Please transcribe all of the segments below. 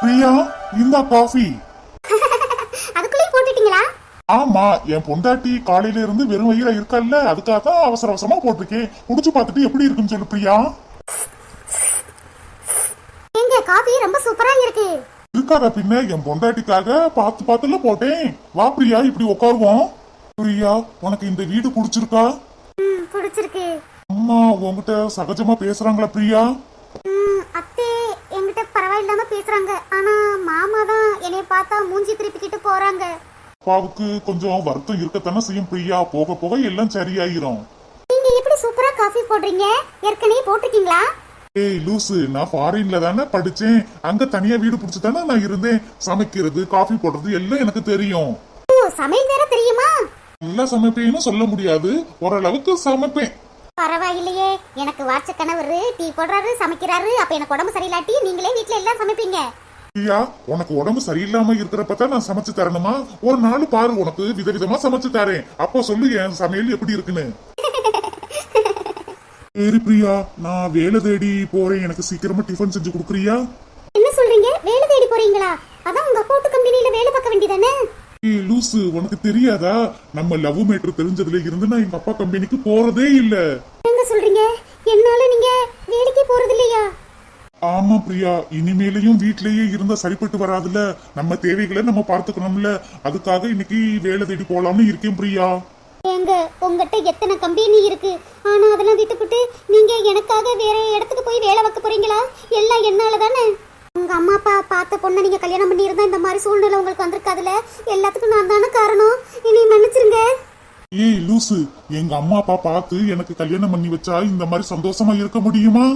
பிரியா இந்த காஃபி அதுக்குள்ளேயும் போட்டுட்டீங்களா? ஆமா என் பொண்டாட்டி காலையில இருந்து வெறும் வயிறா இருக்கல்ல அதுக்காக தான் அவசர அவசரமா போட்டிருக்கேன். குடிச்சு பார்த்துட்டு எப்படி இருக்குன்னு சொல்லு பிரியா. எங்க காஃபி ரொம்ப சூப்பரா இருக்கு. இருக்காத பின்ன என் பொண்டாட்டிக்காக பார்த்து பார்த்துல போட்டேன். வா பிரியா இப்படி உட்காருவோம். பிரியா உனக்கு இந்த வீடு பிடிச்சிருக்கா? பிடிச்சிருக்கு. அம்மா உன்கிட்ட சகஜமா பேசுறாங்களா பிரியா? அத்தை என்கிட்ட பரவாயில்லாம பேசுறாங்க. ஆனா மாமா தான் என்னைய பார்த்தா மூஞ்சி திருப்பிக்கிட்டு போறாங்க. அப்பாவுக்கு கொஞ்சம் வருத்தம் இருக்கத்தானே செய்யும் பிரியா? போக போக எல்லாம் சரியாயிரும். நீங்க எப்படி சூப்பரா காஃபி போடுறீங்க? ஏற்கனவே போட்டிருக்கீங்களா? ஏய் லூசு நான் ஃபாரின்ல தானே படிச்சேன். அங்க தனியா வீடு பிடிச்சு தானே நான் இருந்தேன். சமைக்கிறது காஃபி போடுறது எல்லாம் எனக்கு தெரியும். ஓ சமையல் வேற தெரியுமா? நல்லா சமைப்பேன்னு சொல்ல முடியாது. ஓரளவுக்கு சமைப்பேன். பரவாயில்லையே. எனக்கு வாட்ச கணவர் டீ போடுறாரு சமைக்கிறாரு. அப்ப எனக்கு உடம்பு சரியில்லாட்டி நீங்களே வீட்ல எல்லாம் சமைப்பீங்க. ஐயா உனக்கு உடம்பு சரியில்லாம இருக்கிறப்ப தான் நான் சமைச்சு தரணுமா? ஒரு நாள் பாரு உனக்கு விதவிதமா சமைச்சு தரேன். அப்போ சொல்லு என் சமையல் எப்படி இருக்குன்னு. சரி பிரியா நான் வேலை தேடி போறேன். எனக்கு சீக்கிரமா டிஃபன் செஞ்சு கொடுக்குறியா? என்ன சொல்றீங்க? வேலை தேடி போறீங்களா? அதான் உங்க அப்பாவுட்டு கம்பெனில வேலை பார்க்க வேண்டியதானே? லூசு உனக்கு தெரியாதா? நம்ம லவ் மேட்ரு தெரிஞ்சதுல இருந்து நான் எங்க அப்பா கம்பெனிக்கு போறதே இல்ல. என்ன சொல்றீங்க? என்னால நீங்க வேலைக்கு போறது இல்லையா ஆமா பிரியா. இனிமேலையும் வீட்லயே இருந்தா சரிப்பட்டு வராதுல நம்ம தேவைகளை நம்ம பார்த்துக்கணும்ல. அதுக்காக இன்னைக்கு வேலை தேடி போலாம்னு இருக்கேன் பிரியா. ஏங்க உங்ககிட்ட எத்தனை கம்பெனி இருக்கு? ஆனா அதெல்லாம் விட்டுப்புட்டு நீங்க எனக்காக வேற இடத்துக்கு போய் வேலை பார்க்க போறீங்களா? எல்லாம் என்னால தானே உங்க அம்மா அப்பா பார்த்த பொண்ணை நீங்க கல்யாணம் பண்ணி இருந்தா இந்த மாதிரி சூழ்நிலை உங்களுக்கு வந்திருக்காதுல எல்லாத்துக்கும் நான் தானே காரணம். இனி மன்னிச்சிருங்க. ஏய் லூசு. எங்க அம்மா அப்பா பார்த்து எனக்கு கல்யாணம் பண்ணி வச்சா இந்த மாதிரி சந்தோஷமா இருக்க முடியுமா?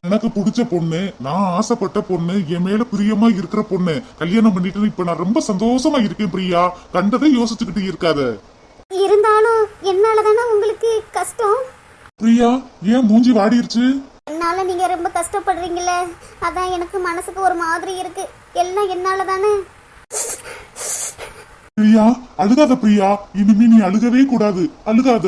எனக்கு பிடிச்ச பொண்ணு நான் ஆசைப்பட்ட பொண்ணு என் மேல பிரியமா இருக்கிற பொண்ணு. கல்யாணம் பண்ணிட்டு இப்ப நான் ரொம்ப சந்தோஷமா இருக்கேன் பிரியா. கண்டதை யோசிச்சுக்கிட்டு இருக்காத. இருந்தாலும் என்னால தானே உங்களுக்கு கஷ்டம்? பிரியா ஏன் மூஞ்சி வாடிருச்சு? என்னால நீங்க ரொம்ப கஷ்டப்படுறீங்கள? அதான் எனக்கு மனசுக்கு ஒரு மாதிரி இருக்கு. எல்லாம் என்னால தானே? பிரியா அழுகாத பிரியா. இனிமே நீ அழுகவே கூடாது. அழுகாத.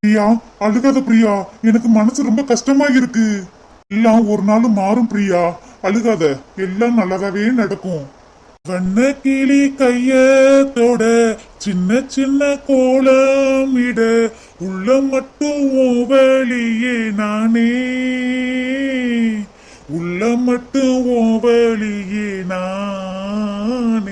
பிரியா அழுகாத பிரியா. எனக்கு மனசு ரொம்ப கஷ்டமா இருக்கு. எல்லாம் ஒரு நாள் மாறும் பிரியா. அழுகாத. எல்லாம் நல்லதாவே நடக்கும். வண்ண கிளி கையத்தோட சின்ன சின்ன கோலம் இட உள்ளம் மட்டும் உன் வழியே நானே. உள்ளம் மட்டும் உன் வழியே நானே.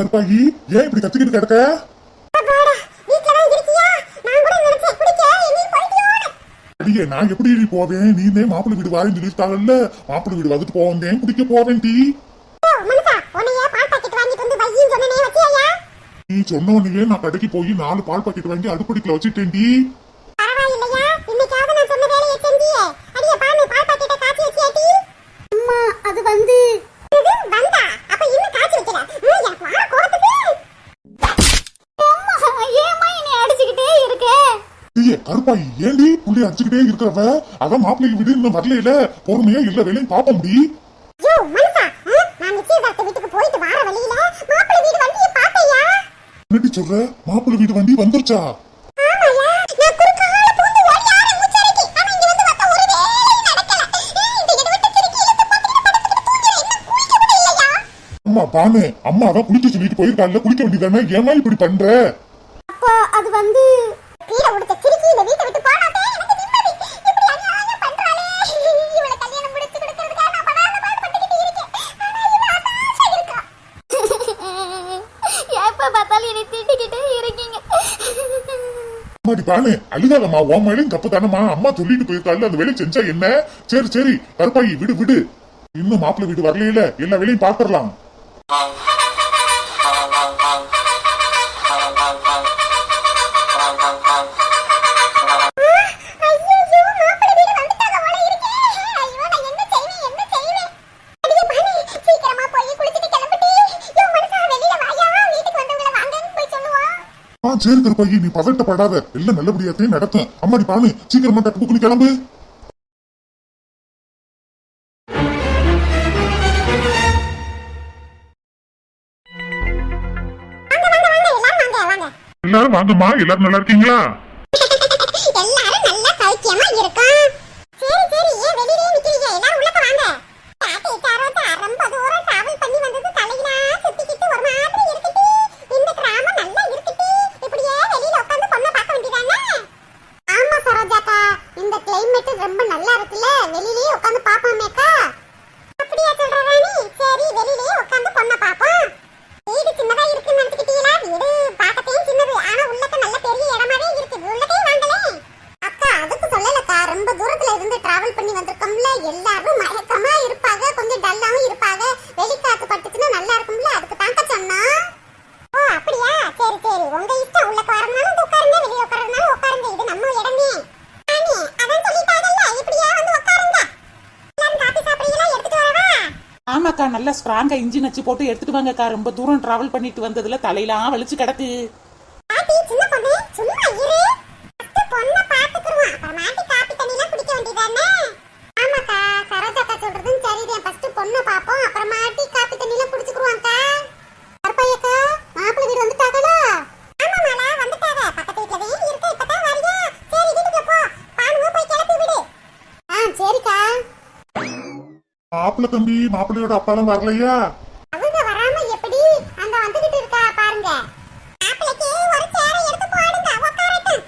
கருப்பாயி ஏன் இப்படி கத்திக்கிட்டு கிடக்க? நான். அடியே எப்படி போவேன் நீ தான் மாப்பிள்ளை வீடு வாரேன்னு சொல்லியிருக்காங்கல்ல மாப்பிள்ளை வீடு வந்துட்டு போவேன் குடிக்க போவேன் டீ? நீ சொன்ன உடனே நான் கடைக்கு போய் நாலு பால் பாக்கெட் வாங்கி அடுப்படிக்கல வச்சுட்டேன் டீ பரவாயில்லையா? இன்னைக்காவது நான் சொன்ன வேலையை செஞ்சியே. அடியே, பானு, பால் பாக்கெட்டை காய்ச்சி வச்சியாட்டி? அம்மா அது வந்து இது வந்தா? அப்ப இன்னும் காய்ச்சி வைக்கல. ம், எனக்கு வார கோவத்துக்கு. அம்மா ஏம்மா என்னை அடிச்சுக்கிட்டே இருக்க ஐயே கருப்பாயி ஏண்டி புள்ளி அடிச்சுக்கிட்டே இருக்கிறவ? அதான் மாப்பிள்ளை வீடு இன்னும் வரலையில. பொறுமையா இல்ல வேலையும் பாப்போம் டி. யோ, மனுஷா, ம், நான் நிச்சயதார்த்த வீட்டுக்கு போயிட்டு வார வழியில மாப்பிள்ளை வீடு வண்டியை பார்த்தேயா? என்னடி சொல்ற? மாப்பிள்ளை வீடு வண்டி வந்துருச்சா? அம்மா பானு அம்மா அதான் குளிக்க சொல்லிட்டு போயிருக்காங்கல்ல குளிக்க வேண்டியதானே ஏமா இப்படி பண்ற அப்பா அது வந்து கீழே உடுத்த கிறுக்கி இந்த வீட்டை விட்டு போனாதே எனக்கு நிம்மதி. இப்படி அநியாயம் பண்றாளே. இவளை கல்யாணம் முடிச்சு கொடுக்கறதுக்காக நான் படாத பாடுபட்டுக்கிட்டு இருக்கேன். ஆனா இவ அதாசா இருக்கா. எப்ப என்னை திட்டிக்கிட்டே இருக்கீங்க. அம்மாடி பானு உன் மேலும் தப்பு தானம்மா அம்மா சொல்லிட்டு போயிருக்காள் அந்த வேலையை செஞ்சா என்ன? சரி சரி கருப்பாயி விடு விடு. இன்னும் மாப்பிள்ளை வீடு வரலையில எல்லா வேலையும் பாத்துரலாம் ஆ சரி கருப்பாயி நீ பதட்டப்படாத எல்லாம் நல்லபடியாத்தையும் நடத்தும். அம்மாடி பானு சீக்கிரமா டக்கு புக்கு கிளம்பு. எல்லாரும் வாங்கம்மா எல்லாரும் நல்லா இருக்கீங்களா? எல்லாரும் நல்லா சௌக்கியமா இருக்கோம். சரி சரி ஏன் வெளியிலே நிக்கிறீங்க? எல்லாரும் உள்ளக்க வாங்க. பாட்டி சாரோட்டா ரொம்ப தூரம் எல்லாரும் மயக்கமா இருப்பாங்க. கொஞ்சம் டல்லாவும் இருப்பாங்க. வெளிக்காத்து பட்டுச்சுன்னா நல்லா இருக்கும்ல. அதுக்கு தாங்க சொன்னோம் ஓ அப்படியா? சரி சரி. உங்க இஷ்டம். வரணும்னாலும் வந்து உட்காருங்க. வெளியே உட்காரணும்னாலும் உட்காருங்க. இது நம்ம இடமே. ராணி அதான் சொல்லிட்டாங்கல்ல. இப்படியா வந்து உட்காருங்க. எல்லாரும் காபி சாப்பிடுறீங்களா? எடுத்துட்டு வரவா? ஆமாக்கா நல்லா ஸ்ட்ராங்கா இன்ஜின் வச்சு போட்டு எடுத்துட்டு வாங்கக்கா. ரொம்ப தூரம் டிராவல் பண்ணிட்டு வந்ததுல தலையெல்லாம் வலிச்சு கிடக்கு. பாட்டி சின்ன பொண்ணு சும்மா இரு. பொண்ணை பாத்துக்குருவோம் அப்புறமாட்டி காப்பி தண்ணிலாம் குடிக்க வேண்டியதானே ஆமாக்கா சரோஜாக்கா சொல்றதும் சரிதான் ஃபர்ஸ்ட் பொண்ணை பாப்போம் அப்புறமாட்டி காப்பி தண்ணிலாம் குடிச்சுக்குருவாங்கக்கா கருப்பையக்கா மாப்பிள்ளை வீடு வந்துட்டாங்களா மாப்பிள்ளை தம்பி மாப்பிள்ளையோட அப்பாலாம் வரலையா? அவங்க வராம எப்படி அங்க வந்துகிட்டு இருக்கா பாருங்க. மாப்பிளைக்கு ஒரு சேரை எடுத்து போடுங்க உட்காரட்டும்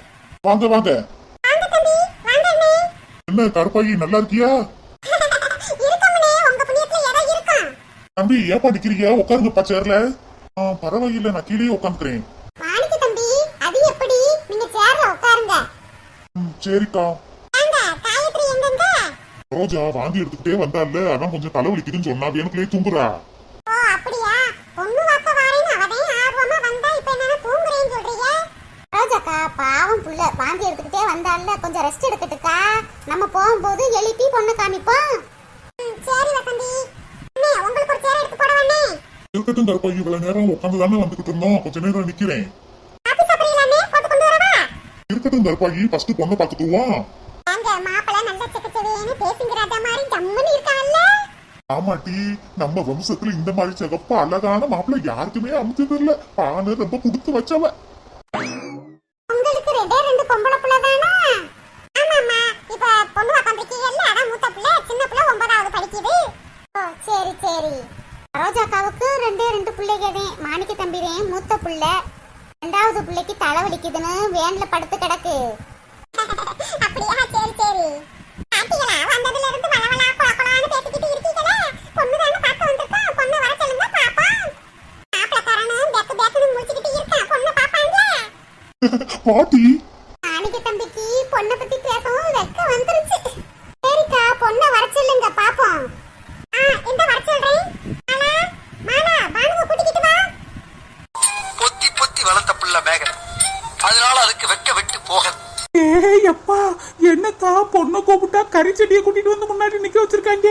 வாங்க வாங்க. வாங்க தம்பி வாங்க அண்ணே. என்ன கருப்பாயி நல்லா இருக்கியா இருக்கமுனே உங்க புண்ணியத்துல இடம் இருக்கும் தம்பி ஏப்பா நிக்கிறீங்க? உட்காருங்கப்பா சேர்ல பரவாயில்ல நான் கீழே உட்காந்துக்கிறேன். மாணிக்க தம்பி அது எப்படி? நீங்க சேர்ல உட்காருங்க. சரிக்கா. ரோஜா வாந்தி எடுத்துக்கிட்டே வந்தால அதான் கொஞ்சம் தலைவலிக்குதுன்னு சொன்னா வேணுக்குள்ளே தூங்குறா. பாவம் புள்ள. வாந்தி எடுத்துக்கிட்டே வந்தால கொஞ்சம் ரெஸ்ட் எடுக்கட்டுக்கா? நம்ம போகும்போது எழுப்பி பொண்ணு காமிப்போம். சரி வசந்தி அண்ணே உங்களுக்கு ஒரு சேர் எடுத்து போட வேணே இருக்கட்டும் கருப்பாயி இவ்வளவு நேரம் உட்காந்து தானே வந்துகிட்டு இருந்தோம். கொஞ்ச நேரம் நிக்கிறேன். இருக்கட்டும் கருப்பாயி ஃபர்ஸ்ட் பொண்ணை இருக்கான்ல. ஆமாட்டி நம்ம வம்சத்துல இந்த மாதிரி சிகப்பு அழகான மாப்பிள்ளை யாருக்குமே அமைச்சது இல்ல. பானு ரொம்ப கொடுத்து வச்சவ. உங்க பிள்ளைக்கு தலை வலிக்குதுன்னு வேன்ல படுத்து கிடக்கு. அப்படியா? சரி சரி. பாத்தீங்களா வந்ததுல இருந்து வளவளா கொலகொலான்னு பேசிக்கிட்டு இருக்கீங்களே? பொண்ணு தான பார்த்து வந்திருக்கா? பொண்ணு வர சொல்லுங்க பாப்பா மாப்பிளக்காரனும் பேக்கு பேக்குன்னு முடிச்சுக்கிட்டு இருக்கா? பொண்ணு பாப்பாங்க பாட்டி பொண்ணை கூப்பிட்டா கறி செடியை கூட்டிட்டு வந்து முன்னாடி நிக்க வச்சிருக்காங்க.